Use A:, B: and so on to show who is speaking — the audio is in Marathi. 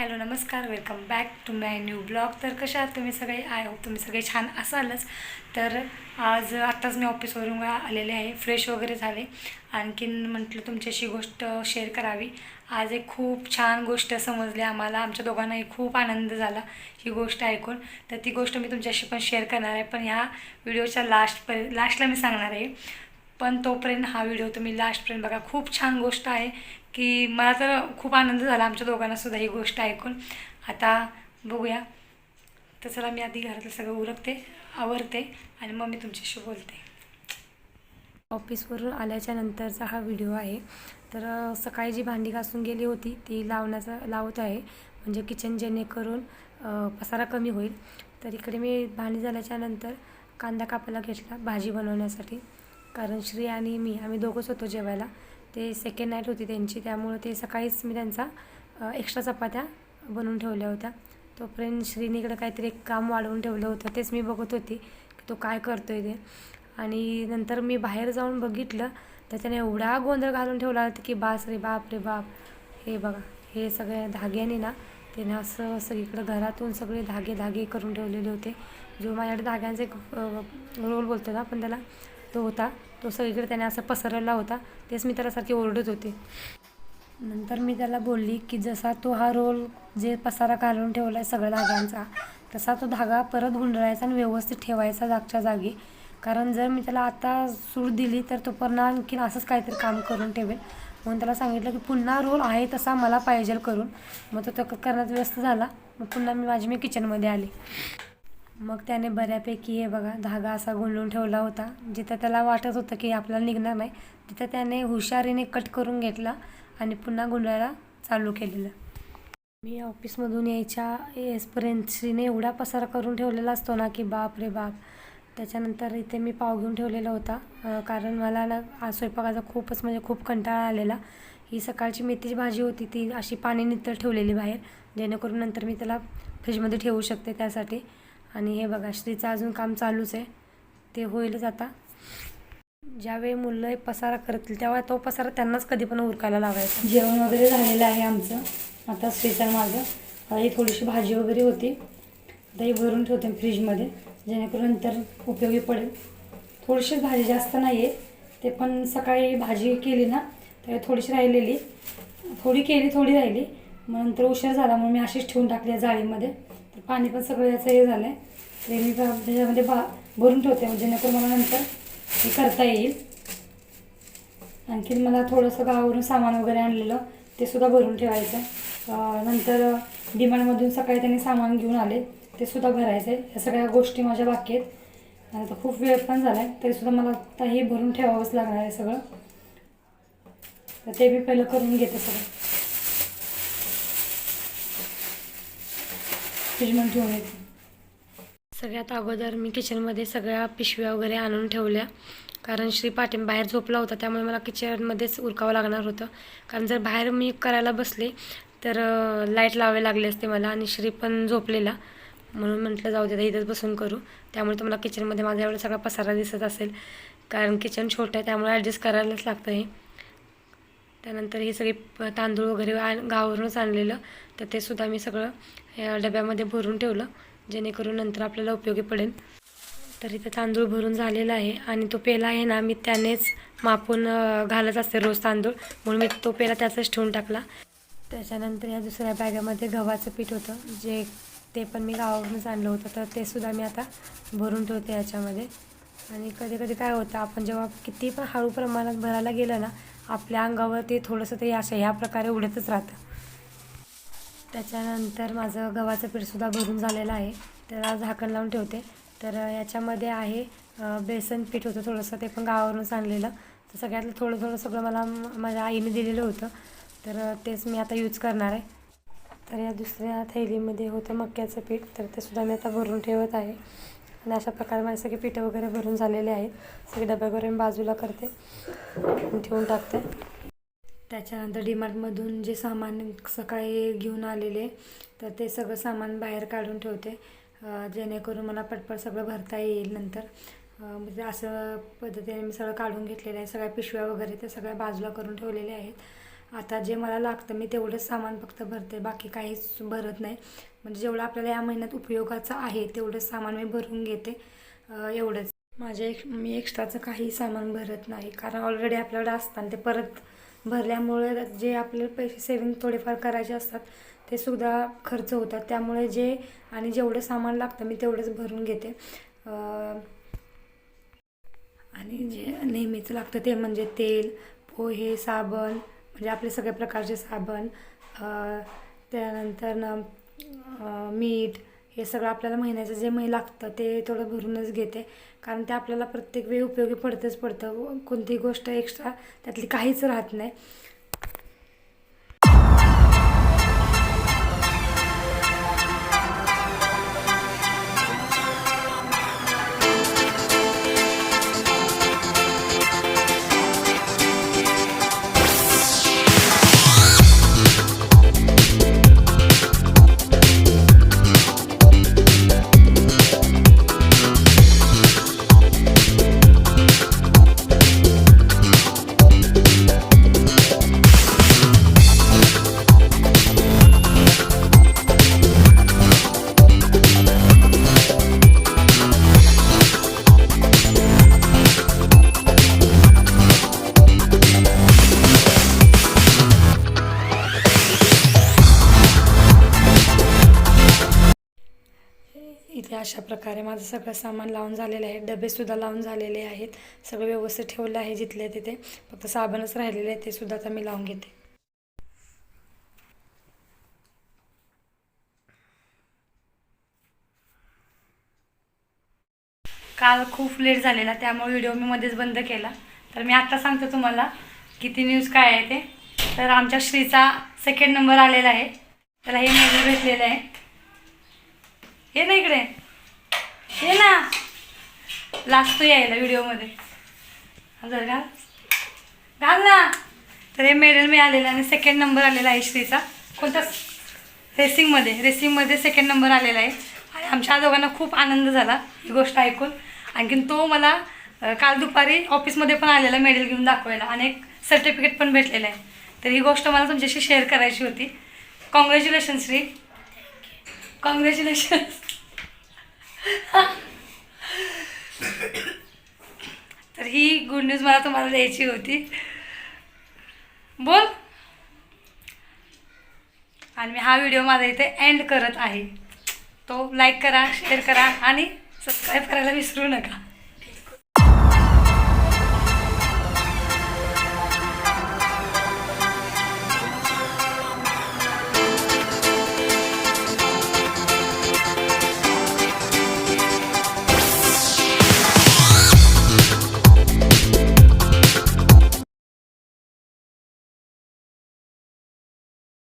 A: हॅलो नमस्कार welcome back to my new blog. तर कशा आहात तुम्ही सगळे? आय होप तुम्ही सगळे छान असालच. तर आज आत्ताच मी ऑफिसवरून आलेले आहे फ्रेश वगैरे झाले. आणखीन म्हटलं तुमच्याशी गोष्ट शेअर करावी. आज एक खूप छान गोष्ट समजली आम्हाला. आमच्या दोघांनाही खूप आनंद झाला ही गोष्ट ऐकून. तर ती गोष्ट मी तुमच्याशी पण शेअर करणार आहे. पण ह्या व्हिडिओच्या लास्ट पर लास्टला मी सांगणार आहे. पण तोपर्यंत हा व्हिडिओ तुम्ही लास्टपर्यंत बघा. खूप छान गोष्ट आहे की मला तर खूप आनंद झाला आमच्या दोघांना सुद्धा ही गोष्ट ऐकून. आता बघूया. तर चला मी आधी घरातलं सगळं उरकते आवरते आणि मग मी तुमच्याशी बोलते. ऑफिसवरून आल्याच्या नंतरचा हा व्हिडिओ आहे. तर सकाळी जी भांडी घासून गेली होती ती लावण्याचा लावत आहे म्हणजे किचन जेणेकरून पसारा कमी होईल. तर इकडे मी भांडी झाल्याच्यानंतर कांदा कापायला घेतला भाजी बनवण्यासाठी. कारण श्री आणि मी आम्ही दोघंच होतो जेवायला. ते सेकंड नाईट होती त्यांची त्यामुळं ते सकाळीच मी त्यांचा एक्स्ट्रा चपात्या बनवून ठेवल्या होत्या. तोपर्यंत श्रीने इकडं काहीतरी एक काम वाढवून ठेवलं होतं तेच मी बघत होती की तो काय करतो आहे ते. आणि नंतर मी बाहेर जाऊन बघितलं तर त्याने एवढा गोंधळ घालून ठेवला होता की बास रे बाप रे बाप. हे बघा हे सगळ्या धाग्याने ना त्याने असं सगळीकडं घरातून सगळे धागे धागे करून ठेवलेले होते. जो माझ्याकडे धाग्यांचा एक रोल बोलतो ना पण त्याला तो होता. तो सगळीकडे त्याने असं पसरवला होता. तेच मी त्याला सारखी ओरडत होते. नंतर मी त्याला बोलली की जसा तो हा रोल जे पसारा घालून ठेवला आहे सगळ्या धाग्यांचा तसा तो धागा परत गुंडळायचा आणि व्यवस्थित ठेवायचा जागच्या जागी. कारण जर मी त्याला आता सूट दिली तर तो पुन्हा आणखीन असंच काहीतरी काम करून ठेवेल. म्हणून त्याला सांगितलं की पुन्हा रोल आहे तसा मला पाहिजे करून. मग तो तो करण्यात व्यस्त झाला. मग पुन्हा मी माझी मी किचनमध्ये आले. मग त्याने बऱ्यापैकी हे बघा धागा असा गुंडून ठेवला होता. जिथं त्याला वाटत होतं की आपल्याला निघणार नाही तिथं त्याने हुशारीने कट करून घेतला आणि पुन्हा गुंडाळायला चालू केलेलं. मी ऑफिसमधून यायच्या येसपर्यंत एवढा पसारा करून ठेवलेला असतो ना की बाप रे बाप. त्याच्यानंतर इथे मी पाव घेऊन ठेवलेला होता. कारण मला ना आज स्वयंपाकाचा खूपच म्हणजे खूप कंटाळा आलेला. ही सकाळची मेथीची भाजी होती ती अशी पाणी नितळ ठेवलेली बाहेर. जेणेकरून नंतर मी त्याला फ्रीजमध्ये ठेवू शकते त्यासाठी. आणि हे बघा श्रीचं अजून काम चालूच आहे. ते होईलच आता. ज्यावेळी मुलं पसारा करतील तेव्हा तो पसारा त्यांनाच कधी पण उरकायला लावायचा. जेवण वगैरे झालेलं आहे आमचं. आता श्रीचं माझं. आता ही थोडीशी भाजी वगैरे होती. आता ही भरून ठेवते फ्रीजमध्ये जेणेकरून नंतर उपयोगी पडेल. थोडीशीच भाजी जास्त नाही आहे ते पण सकाळी भाजी केली ना तर थोडीशी राहिलेली. थोडी केली थोडी राहिली. मग नंतर उशीर झाला म्हणून मी अशीच ठेवून टाकली आहे जाळीमध्ये. तर पाणी पण सगळं याचं हे झालं आहे ते मी त्याच्यामध्ये बा भरून ठेवते म्हणजे जेणेकरून मला नंतर हे करता येईल. आणखीन मला थोडंसं गावावरून सामान वगैरे आणलेलं ते सुद्धा भरून ठेवायचं नंतर डिमांडमधून सकाळी त्यांनी सामान घेऊन आले ते सुद्धा भरायचं आहे या सगळ्या गोष्टी माझ्या बाकी आहेत. आणि आता खूप वेळ पण झाला आहे तरीसुद्धा मला आता हे भरून ठेवावंच लागणार आहे सगळं. तर ते मी पहिलं करून घेते सगळं. फ्रीजमध्ये ठेवून येते. सगळ्यात अगोदर मी किचनमध्ये सगळ्या पिशव्या वगैरे आणून ठेवल्या. कारण श्री पाटील बाहेर झोपला होता त्यामुळे मला किचनमध्येच उरकावं लागणार होतं. कारण जर बाहेर मी करायला बसले तर लाइट लावावे लागले असते मला आणि श्री पण झोपलेला. म्हणून म्हटलं जाऊ दे इथंच बसून करू. त्यामुळे तुम्हाला किचनमध्ये माझा एवढा सगळा पसारा दिसत असेल. कारण किचन छोटं आहे त्यामुळे ॲडजस्ट करायलाच लागतं हे. त्यानंतर हे सगळे प- तांदूळ वगैरे आण गावावरूनच आणलेलं. तर ते सुद्धा मी सगळं डब्यामध्ये भरून ठेवलं जेणेकरून नंतर आपल्याला उपयोगी पडेल. तर इथं तांदूळ भरून झालेला आहे आणि तो पेला आहे ना मी त्यानेच मापून घालत असते रोज तांदूळ. म्हणून मी तो पेला त्याचाच ठेवून टाकला. त्याच्यानंतर या दुसऱ्या बॅगामध्ये गव्हाचं पीठ होतं जे ते पण मी गावावरूनच आणलं होतं. तर ते सुद्धा मी आता भरून ठेवते याच्यामध्ये. आणि कधी कधी काय होतं आपण जेव्हा किती पण हळू प्रमाणात भरायला गेलं ना आपल्या अंगावर ते थोडंसं ते असं ह्या प्रकारे उडतच राहतं. त्याच्यानंतर माझं गव्हाचं पीठसुद्धा भरून झालेलं आहे. त्याला झाकण लावून ठेवते. तर याच्यामध्ये आहे बेसन पीठ होतं थोडंसं ते पण गावावरूनच आणलेलं. तर सगळ्यातलं थोडं थोडं सगळं मला माझ्या आईने दिलेलं होतं. तर तेच मी आता यूज करणार आहे. तर या दुसऱ्या थैलीमध्ये होतं मक्याचं पीठ. तर ते सुद्धा मी आता भरून ठेवत आहे. आणि अशा प्रकारे माझे सगळे पिठं वगैरे भरून झालेले आहेत. सगळे डबे वगैरे मी बाजूला करते. ठेवून टाकते. त्याच्यानंतर डीमार्टमधून जे सामान सकाळी घेऊन आलेले तर ते सगळं सामान बाहेर काढून ठेवते. जेणेकरून मला पटपट सगळं भरता येईल नंतर. म्हणजे असं पद्धतीने मी सगळं काढून घेतलेलं आहे. सगळ्या पिशव्या वगैरे त्या सगळ्या बाजूला करून ठेवलेल्या आहेत.
B: आता जे मला लागतं मी तेवढंच सामान फक्त भरते बाकी काहीच भरत नाही. म्हणजे जेवढं आपल्याला या महिन्यात उपयोगाचं आहे तेवढंच सामान मी भरून घेते. एवढंच. माझे एक मी एक्स्ट्राचं काही सामान भरत नाही कारण ऑलरेडी आपल्याकडे असतं आणि ते परत भरल्यामुळे जे आपले पैसे सेविंग थोडेफार करायचे असतात ते सुद्धा खर्च होतात. त्यामुळे जे आणि जेवढं सामान लागतं मी तेवढंच भरून घेते. आणि जे नेहमीच लागतं ते म्हणजे तेल पोहे साबण म्हणजे आपले सगळ्या प्रकारचे साबण त्यानंतर ना मीठ हे सगळं आपल्याला महिन्याचं जे मही लागतं ते थोडं भरूनच घेते. कारण ते आपल्याला प्रत्येक वेळी उपयोगी पडतंच पडतं. कोणतीही गोष्ट एक्स्ट्रा त्यातली काहीच राहत नाही. अशा प्रकारे माझं सगळं सामान लावून झालेलं आहे. डबेसुद्धा लावून झालेले आहेत. सगळं व्यवस्थित ठेवलं आहे जिथले तिथे. फक्त साबणच राहिलेले आहे ते सुद्धा आता मी लावून घेते. काल खूप लेट झालेला त्यामुळे व्हिडिओ मी मध्येच बंद केला. तर मी आत्ता सांगतो तुम्हाला किती न्यूज काय आहे ते. तर आमच्या श्रीचा सेकंड नंबर आलेला आहे. त्याला हे मेडल भेटलेलं आहे. हे ना इकडे. ये ना. लागतो यायला व्हिडिओमध्ये. जर घाल. घाल ना. तर हे मेडल मिळालेलं आणि सेकंड नंबर आलेला आहे श्रीचा. कोणता? रेसिंगमध्ये. रेसिंगमध्ये सेकंड नंबर आलेला आहे. आणि आमच्या दोघांना खूप आनंद झाला ही गोष्ट ऐकून. आणखीन तो मला काल दुपारी ऑफिसमध्ये पण आलेला मेडल घेऊन दाखवायला आणि एक सर्टिफिकेट पण भेटलेलं आहे. तर ही गोष्ट मला तुमच्याशी शेअर करायची होती. कॉंग्रॅच्युलेशन श्री. कॉंग्रॅच्युलेशन्स तर ही गुड न्यूज मला तुम्हाला द्यायची होती. बोल. आणि मी हा व्हिडिओ माझा इथे एंड करत आहे. तो लाईक करा शेअर करा आणि सबस्क्राईब करायला विसरू नका.